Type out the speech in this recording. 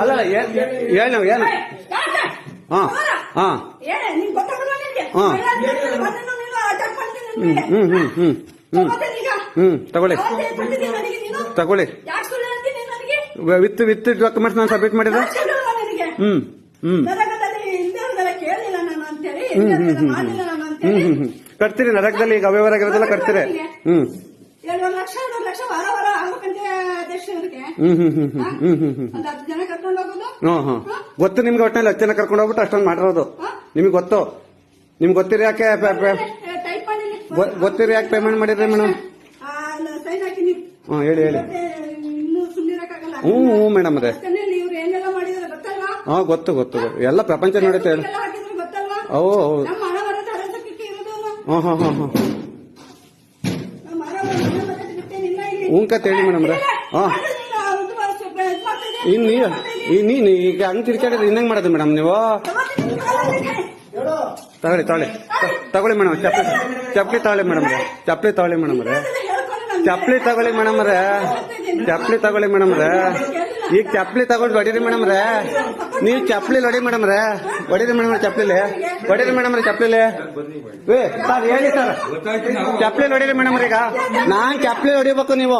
ಅಲ್ಲ ಏನ್ ಏನು? ಏನು ಹಾ ಹಾ. ಹ್ಮ್ ಹ್ಮ್ ಹ್ಮ್ ಹ್ಮ್ ಹ್ಮ್. ತಗೊಳ್ಳಿ. ತಗೊಳ್ಳಿ. ವಿತ್ ವಿತ್ ಡಾಕ್ಯುಮೆಂಟ್ಸ್ ನಾನು ಸಬ್ಮಿಟ್ ಹ್ಮ್ ಹ್ಮ್. ಹ್ಮ್ ಹ್ಮ್ ಹ್ಮ್ ಹ್ಮ್. ಹ್ಮ್ ಹ್ಮ್ ಕಟ್ತೀರಿ ನರಕದಲ್ಲಿ ಈಗ ಅವ್ಯವಹಾರ ಕಟ್ತೀರಿ. ಹ್ಮ್. ಲಕ್ಷ ಲಕ್ಷ ವಾರ ವಾರ ಒಂದು ಹತ್ತು ಜನ ಕರ್ಕೊಂಡು ಹೋಗೋದು? ಹ್ಮ್ ಹ್ಮ್. ಗೊತ್ತು ನಿಮ್ಗೆ ಒಟ್ಟಿನಲ್ಲಿ ಹತ್ತು ಜನ ಕರ್ಕೊಂಡು ಹೋಗ್ಬಿಟ್ಟು ಅಷ್ಟೊಂದು ಮಾಡಿರೋದು ನಿಮ್ಗೆ ಗೊತ್ತು? ನಿಮ್ಗೆ ಗೊತ್ತಿರ ಯಾಕೆ ಗೊತ್ತಿರ ಪೆ- ಟೈಪ್ ಮಾಡಿ ಗೊ- ಗೊತ್ತಿರಿ ಯಾಕೆ ಪೇಮೆಂಟ್ ಮಾಡಿದ್ರಿ ಮೇಡಮ್ ಸೈನ್ ಹ್ಮ್ ಹೇಳಿ ಹೇಳಿ. ಮತ್ತೆ ಇನ್ನೂ ಸುಮ್ಮನಿರಕ್ಕಾಗಲ್ಲ ಹ್ಞೂ ಹ್ಞೂ ಮೇಡಮ್ ಅದೇ. ಅಷ್ಟರಲ್ಲಿ ಇವ್ರು ಏನೆಲ್ಲ ಮಾಡಿದಾರೆ ಗೊತ್ತಲ್ವಾ? ಹಾ ಗೊತ್ತು ಗೊತ್ತು ಗೊತ್ತು. ಎಲ್ಲ ಪ್ರಪಂಚ ನೋಡುತ್ತೆ. ಹೇಳಿ ಎಲ್ಲ ಹಾಕಿದ್ರು ಗೊತ್ತಲ್ವಾ? ಓ ಹೌದು ನಮ್ಮ ಹಣ ಬರೋದು ಅರಸಕ್ಕೆ ಇರೋದು ಹಾಂ ಹಾ ಹಾಂ ಹಾಂ. ನಮ್ಮ ಹಣ ಬರೋದು ಹಣ ಬರೋದು ಬಿಟ್ಟೇನಿಲ್ಲ ಇಲ್ಲಿ. ಹ್ಞೂ ಕತೆ ಹೇಳಿ ಮೇಡಮ್ ರೇ ಹಾಂ ಅದು ನೀನು ಒಂದು ವರ್ಷ ಇದು ಮಾಡ್ತಾ ಇದೀಯ. ಇನ್ನು ನೀ, ಈ ನೀನು ಈಗ ಹಂಗೆ ತಿರ್ಚಾಡಿದ್ರೆ ಇನ್ನಂಗೆ ಮಾಡೋದು ಮೇಡಮ್ ನೀವು. ನಿನ್. ತಗೊಳ್ಳಿ ತಗೊಳ್ಳಿ. ತಗೊಳ್ಳಿ ಮೇಡಮ್, ಚಪ್ಪಲಿ ಚಪ್ಪಲಿ ತಗೊಳ್ಳಿ ಮೇಡಮ್ ರೇ ಚಪ್ಪಲಿ ತಗೊಳ್ಳಿ ಮೇಡಮ್ ರೇ ಚಪ್ಪಲಿ ತಗೊಳ್ಳಿ ಮೇಡಮ್ ರೇ ಚಪ್ಪಲಿ ತಗೊಳ್ಳಿ ಮೇಡಮ್ ರೇ ಈಗ ಚಪ್ಪಲಿ ತಗೊಂಡು ಹೊಡೀರಿ ಮೇಡಮ್ ರೇ ನೀವು ಚಪ್ಪಲಿ ಹೊಡಿ ಮೇಡಮ್ ರೇ ಹೊಡೀರಿ ಮೇಡಮ್ ಚಪ್ಪಲಿ ಹೊಡೀರಿ ಮೇಡಮ್ ರೇ ಚಪ್ಪಲಿ ಏ, ಸರ್, ಹೇಳಿ ಸರ್. ಚಪ್ಪಲಿ ಹೊಡೀರಿ ಮೇಡಮ್ ಈಗ. ನಾನ್ ಚಪ್ಪಲಿ ಹೊಡಿಬೇಕು ನೀವು.